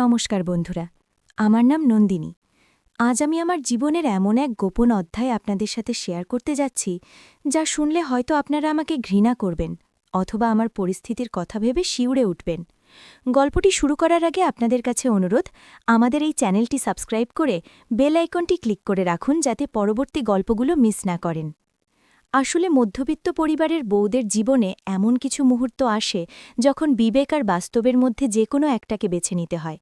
নমস্কার বন্ধুরা, আমার নাম নন্দিনী। আজ আমি আমার জীবনের এমন এক গোপন অধ্যায় আপনাদের সাথে শেয়ার করতে যাচ্ছি, যা শুনলে হয়তো আপনারা আমাকে ঘৃণা করবেন অথবা আমার পরিস্থিতির কথা ভেবে শিউরে উঠবেন। গল্পটি শুরু করার আগে আপনাদের কাছে অনুরোধ, আমাদের এই চ্যানেলটি সাবস্ক্রাইব করে বেল আইকনটি ক্লিক করে রাখুন যাতে পরবর্তী গল্পগুলো মিস না করেন। আসলে মধ্যবিত্ত পরিবারের বউদের জীবনে এমন কিছু মুহূর্ত আসে যখন বিবেক আর বাস্তবের মধ্যে যে কোনো একটাকে বেছে নিতে হয়।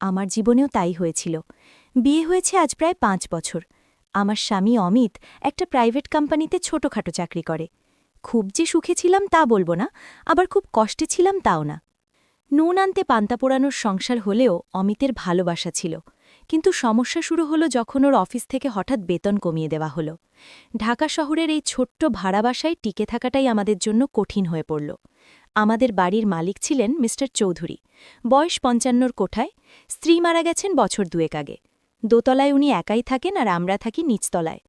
আমার জীবনেও তাই হয়েছিল। বিয়ে হয়েছে আজ প্রায় পাঁচ বছর। আমার স্বামী অমিত একটা প্রাইভেট কোম্পানিতে ছোটখাটো চাকরি করে। খুব যে সুখে ছিলাম তা বলব না, আবার খুব কষ্টে ছিলাম তাও না। নুন আনতে পান্তা পোড়ানোর সংসার হলেও অমিতের ভালোবাসা ছিল। কিন্তু সমস্যা শুরু হলো যখন ওর অফিস থেকে হঠাৎ বেতন কমিয়ে দেওয়া হলো। ঢাকা শহরের এই ছোট্ট ভাড়া বাসায় টিকে থাকাটাই আমাদের জন্য কঠিন হয়ে পড়ল। আমাদের বাড়ির মালিক ছিলেন মিস্টার চৌধুরী। বয়স পঞ্চান্নর কোঠায় স্ত্রী মারা গেছেন বছর দুয়েক আগে। দোতলায় উনি একাই থাকেন আর আমরা থাকি নিচতলায়।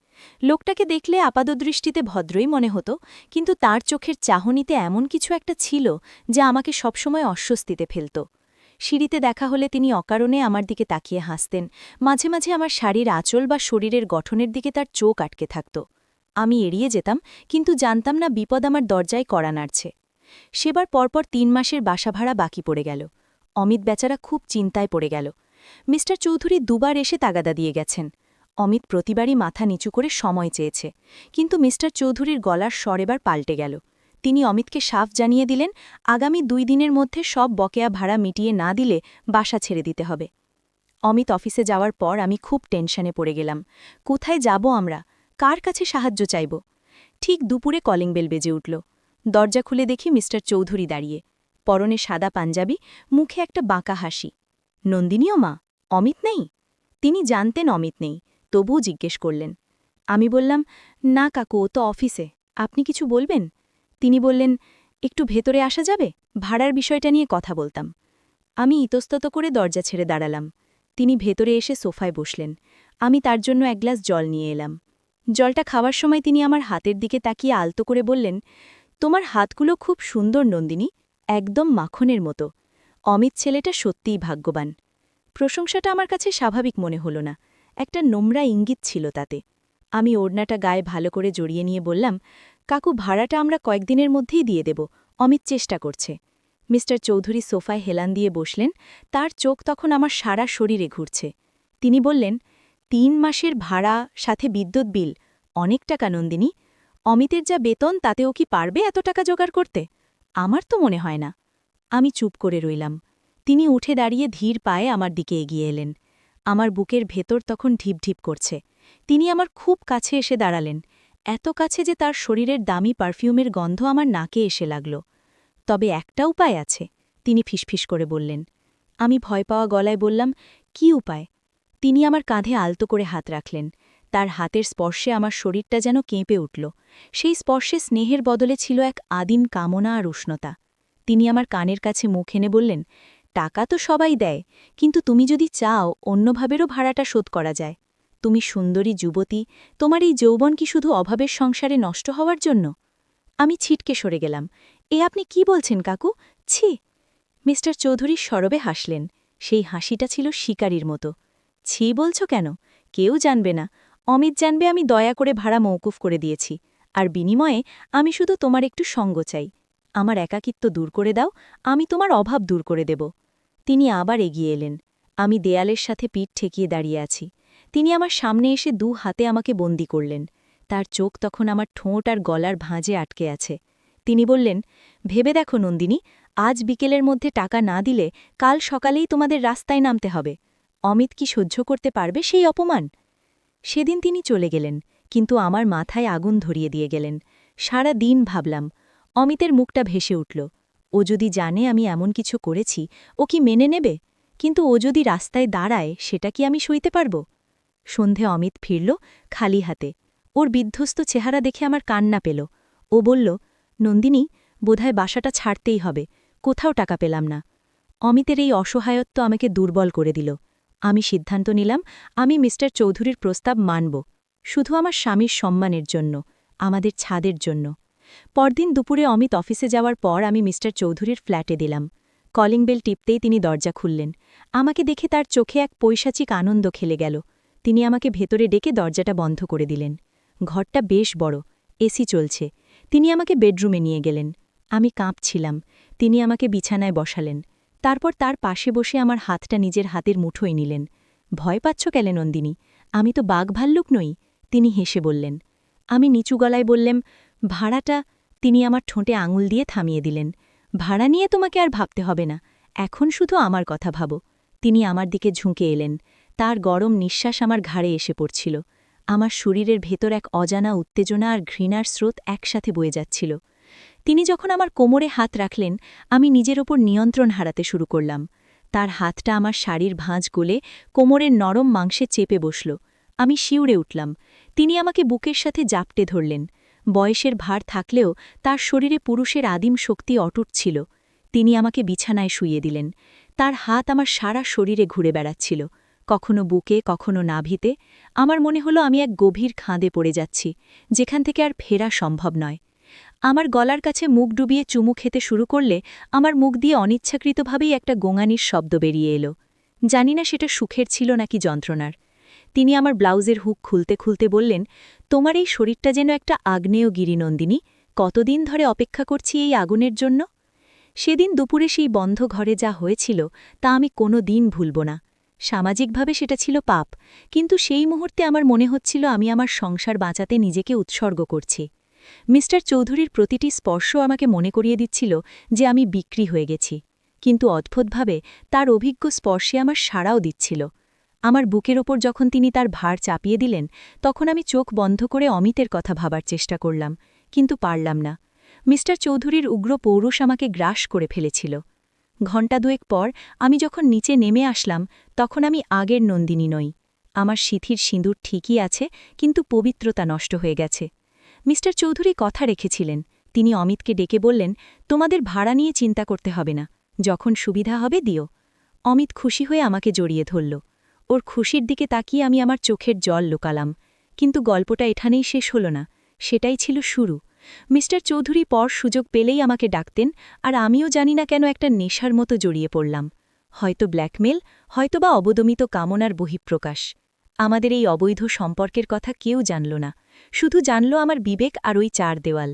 লোকটাকে দেখলে আপাদদৃষ্টিতে ভদ্রই মনে হতো, কিন্তু তার চোখের চাহনিতে এমন কিছু একটা ছিল যা আমাকে সবসময় অস্বস্তিতে ফেলত। সিঁড়িতে দেখা হলে তিনি অকারণে আমার দিকে তাকিয়ে হাসতেন। মাঝে মাঝে আমার শাড়ির আঁচল বা শরীরের গঠনের দিকে তার চোখ আটকে থাকত। আমি এড়িয়ে যেতাম, কিন্তু জানতাম না বিপদ আমার দরজায় কড়া নাড়ছে। সেবার পরপর তিন মাসের বাসা ভাড়া বাকি পড়ে গেল। অমিত বেচারা খুব চিন্তায় পড়ে গেল। মিস্টার চৌধুরী দুবার এসে তাগাদা দিয়ে গেছেন। অমিত প্রতিবারই মাথা নিচু করে সময় চেয়েছে, কিন্তু মিস্টার চৌধুরীর গলার স্বর এবার পাল্টে গেল। তিনি অমিতকে সাফ জানিয়ে দিলেন, আগামী দুই দিনের মধ্যে সব বকেয়া ভাড়া মিটিয়ে না দিলে বাসা ছেড়ে দিতে হবে। অমিত অফিসে যাওয়ার পর আমি খুব টেনশনে পড়ে গেলাম। কোথায় যাব আমরা? কার কাছে সাহায্য চাইব? ঠিক দুপুরে কলিং বেল বেজে উঠল। দরজা খুলে দেখি মিস্টার চৌধুরী দাঁড়িয়ে। পরনে সাদা পাঞ্জাবি, মুখে একটা বাঁকা হাসি। নন্দিনীও মা, অমিত নেই? তিনি জানতেন অমিত নেই, তবুও জিজ্ঞেস করলেন। আমি বললাম, না কাকু, ও তো অফিসে, আপনি কিছু বলবেন? তিনি বললেন, একটু ভেতরে আসা যাবে? ভাড়ার বিষয়টা নিয়ে কথা বলতাম। আমি ইতস্তত করে দরজা ছেড়ে দাঁড়ালাম। তিনি ভেতরে এসে সোফায় বসলেন। আমি তার জন্য এক গ্লাস জল নিয়ে এলাম। জলটা খাওয়ার সময় তিনি আমার হাতের দিকে তাকিয়ে আলতো করে বললেন তোমার হাতগুলো খুব সুন্দর, নন্দিনী, একদম মাখনের মতো। অমিত ছেলেটা সত্যিই ভাগ্যবান। প্রশংসাটা আমার কাছে স্বাভাবিক মনে হল না। একটা নোংরা ইঙ্গিত ছিল তাতে। আমি ওড়নাটা গায়ে ভালো করে জড়িয়ে নিয়ে বললাম, কাকু, ভাড়াটা আমরা কয়েকদিনের মধ্যেই দিয়ে দেব। অমিত চেষ্টা করছে। মিস্টার চৌধুরী সোফায় হেলান দিয়ে বসলেন। তার চোখ তখন আমার সারা শরীরে ঘুরছে। তিনি বললেন, তিন মাসের ভাড়া, সাথে বিদ্যুৎ বিল, অনেক টাকা, নন্দিনী। অমিতের যা বেতন, তাতেও কি পারবে এত টাকা জোগাড় করতে? আমার তো মনে হয় না। আমি চুপ করে রইলাম। তিনি উঠে দাঁড়িয়ে ধীর পায়ে আমার দিকে এগিয়ে এলেন। আমার বুকের ভেতর তখন ঢিপ ঢিপ করছে। তিনি আমার খুব কাছে এসে দাঁড়ালেন। এত কাছে যে তার শরীরের দামি পারফিউমের গন্ধ আমার নাকে এসে লাগল। তবে একটা উপায় আছে, তিনি ফিসফিস করে বললেন। আমি ভয় পাওয়া গলায় বললাম, কি উপায়? তিনি আমার কাঁধে আলতো করে হাত রাখলেন। তার হাতের স্পর্শে আমার শরীরটা যেন কেঁপে উঠল। সেই স্পর্শে স্নেহের বদলে ছিল এক আদিম কামনা আর উষ্ণতা। তিনি আমার কানের কাছে মুখ এনে বললেন, টাকা তো সবাই দেয়, কিন্তু তুমি যদি চাও অন্যভাবেরও ভাড়াটা শোধ করা যায়। তুমি সুন্দরী যুবতী, তোমার এই যৌবন কি শুধু অভাবের সংসারে নষ্ট হওয়ার জন্য? আমি ছিটকে সরে গেলাম। এ আপনি কি বলছেন, কাকু? ছি! মিস্টার চৌধুরী সরবে হাসলেন। সেই হাসিটা ছিল শিকারীর মতো। ছি বলছ কেন? কেউ জানবে না। অমিত জানবে আমি দয়া করে ভাড়া মৌকুফ করে দিয়েছি, আর বিনিময়ে আমি শুধু তোমার একটু সঙ্গ চাই। আমার একাকিত্ব দূর করে দাও, আমি তোমার অভাব দূর করে দেব। তিনি আবার এগিয়ে এলেন। আমি দেয়ালের সাথে পিঠ ঠেকিয়ে দাঁড়িয়ে আছি। তিনি আমার সামনে এসে দু হাতে আমাকে বন্দি করলেন। তার চোখ তখন আমার ঠোঁট আর গলার ভাঁজে আটকে আছে। তিনি বললেন, ভেবে দেখো নন্দিনী, আজ বিকেলের মধ্যে টাকা না দিলে কাল সকালেই তোমাদের রাস্তায় নামতে হবে। অমিত কি সহ্য করতে পারবে সেই অপমান? সেদিন তিনি চলে গেলেন, কিন্তু আমার মাথায় আগুন ধরিয়ে দিয়ে গেলেন। সারা দিন ভাবলাম, অমিতের মুখটা ভেসে উঠল, ও যদি জানে আমি এমন কিছু করেছি, ও কি মেনে নেবে? কিন্তু ও যদি রাস্তায় দাঁড়ায়, সেটা কি আমি সইতে পারব? সন্ধে অমিত ফিরল খালি হাতে। ওর বিধ্বস্ত চেহারা দেখে আমার কান্না পেল। ও বলল, নন্দিনী, বোধহয় বাসাটা ছাড়তেই হবে, কোথাও টাকা পেলাম না। অমিতের এই অসহায়ত্ব আমাকে দুর্বল করে দিল। আমি সিদ্ধান্ত নিলাম, আমি মিস্টার চৌধুরীর প্রস্তাব মানব। শুধু আমার স্বামীর সম্মানের জন্য, আমাদের ছাদের জন্য। পরদিন দুপুরে অমিত অফিসে যাওয়ার পর আমি মিস্টার চৌধুরীর ফ্ল্যাটে দিলাম। কলিং বেল টিপতেই তিনি দরজা খুললেন। আমাকে দেখে তার চোখে এক পৈশাচিক আনন্দ খেলে গেল। তিনি আমাকে ভেতরে ডেকে দরজাটা বন্ধ করে দিলেন। ঘরটা বেশ বড়, এসি চলছে। তিনি আমাকে বেডরুমে নিয়ে গেলেন। আমি কাঁপছিলাম। তিনি আমাকে বিছানায় বসালেন। তারপর তার পাশে বসে আমার হাতটা নিজের হাতের মুঠোয় নিলেন। ভয় পাচ্ছ কেলে নন্দিনী? আমি তো বাঘ ভাল্লুক নই, তিনি হেসে বললেন। আমি নিচু গলায় বললেম, ভাড়াটা তিনি আমার ঠোঁটে আঙুল দিয়ে থামিয়ে দিলেন। ভাড়া নিয়ে তোমাকে আর ভাবতে হবে না, এখন শুধু আমার কথা ভাবো। তিনি আমার দিকে ঝুঁকে এলেন। তার গরম নিঃশ্বাস আমার ঘাড়ে এসে পড়ছিল। আমার শরীরের ভেতর এক অজানা উত্তেজনা আর ঘৃণার স্রোত একসাথে বয়ে যাচ্ছিল। তিনি যখন আমার কোমরে হাত রাখলেন, আমি নিজের ওপর নিয়ন্ত্রণ হারাতে শুরু করলাম। তার হাতটা আমার শাড়ির ভাঁজ গলে কোমরের নরম মাংসে চেপে বসল। আমি শিউরে উঠলাম। তিনি আমাকে বুকের সাথে জাপটে ধরলেন। বয়সের ভার থাকলেও তার শরীরে পুরুষের আদিম শক্তি অটুট ছিল। তিনি আমাকে বিছানায় শুইয়ে দিলেন। তার হাত আমার সারা শরীরে ঘুরে বেড়াচ্ছিল। কখনো বুকে, কখনো নাভিতে। আমার মনে হলো আমি এক গভীর খাঁদে পড়ে যাচ্ছি, যেখান থেকে আর ফেরা সম্ভব নয়। আমার গলার কাছে মুখ ডুবিয়ে চুমু খেতে শুরু করলে আমার মুখ দিয়ে অনিচ্ছাকৃতভাবেই একটা গোঙানির শব্দ বেরিয়ে এলো। জানি না সেটা সুখের ছিল নাকি যন্ত্রণার। তিনি আমার ব্লাউজের হুক খুলতে খুলতে বললেন, তোমার এই শরীরটা যেন একটা আগ্নেয়গিরি নন্দিনী কতদিন ধরে অপেক্ষা করছি এই আগুনের জন্য? সেদিন দুপুরে সেই বন্ধ ঘরে যা হয়েছিল, তা আমি কোনো দিন ভুলব না। সামাজিকভাবে সেটা ছিল পাপ, কিন্তু সেই মুহূর্তে আমার মনে হচ্ছিল আমি আমার সংসার বাঁচাতে নিজেকে উৎসর্গ করছি। মিস্টার চৌধুরীর প্রতিটি স্পর্শ আমাকে মনে করিয়ে দিচ্ছিল যে আমি বিক্রি হয়ে গেছি, কিন্তু অদ্ভুতভাবে তার অভিজ্ঞ স্পর্শে আমার সাড়াও দিচ্ছিল। আমার বুকের ওপর যখন তিনি তার ভার চাপিয়ে দিলেন, তখন আমি চোখ বন্ধ করে অমিতের কথা ভাবার চেষ্টা করলাম, কিন্তু পারলাম না। মিস্টার চৌধুরীর উগ্র পৌরুষ আমাকে গ্রাস করে ফেলেছিল। ঘণ্টা দুয়েক পর আমি যখন নিচে নেমে আসলাম, তখন আমি আগের নন্দিনী নই। আমার সিথির সিঁদুর ঠিকই আছে, কিন্তু পবিত্রতা নষ্ট হয়ে গেছে। মিস্টার চৌধুরী কথা রেখেছিলেন। তিনি অমিতকে ডেকে বললেন, তোমাদের ভাড়া নিয়ে চিন্তা করতে হবে না। যখন সুবিধা হবে দিও অমিত খুশি হয়ে আমাকে জড়িয়ে ধরল। ওর খুশির দিকে তাকিয়ে আমি আমার চোখের জল লুকালাম। কিন্তু গল্পটা এখানেই শেষ হল না। সেটাই ছিল শুরু। মিস্টার চৌধুরী পর সুযোগ পেলেই আমাকে ডাকতেন, আর আমিও জানি না কেন একটা নেশার মতো জড়িয়ে পড়লাম। হয়তো ব্ল্যাকমেল, হয়তোবা অবদমিত কামনার বহিঃপ্রকাশ। আমাদের এই অবৈধ সম্পর্কের কথা কেউ জানল না। শুধু জানল আমার বিবেক আর ওই চার দেওয়াল।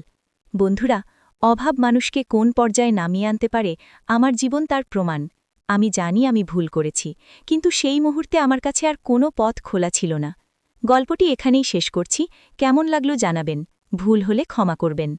বন্ধুরা, অভাব মানুষকে কোন পর্যায়ে নামিয়ে আনতে পারে, আমার জীবন তার প্রমাণ। আমি জানি আমি ভুল করেছি, কিন্তু সেই মুহূর্তে আমার কাছে আর কোনো পথ খোলা ছিল না। গল্পটি এখানেই শেষ করছি। কেমন লাগল জানাবেন। ভুল হলে ক্ষমা করবেন।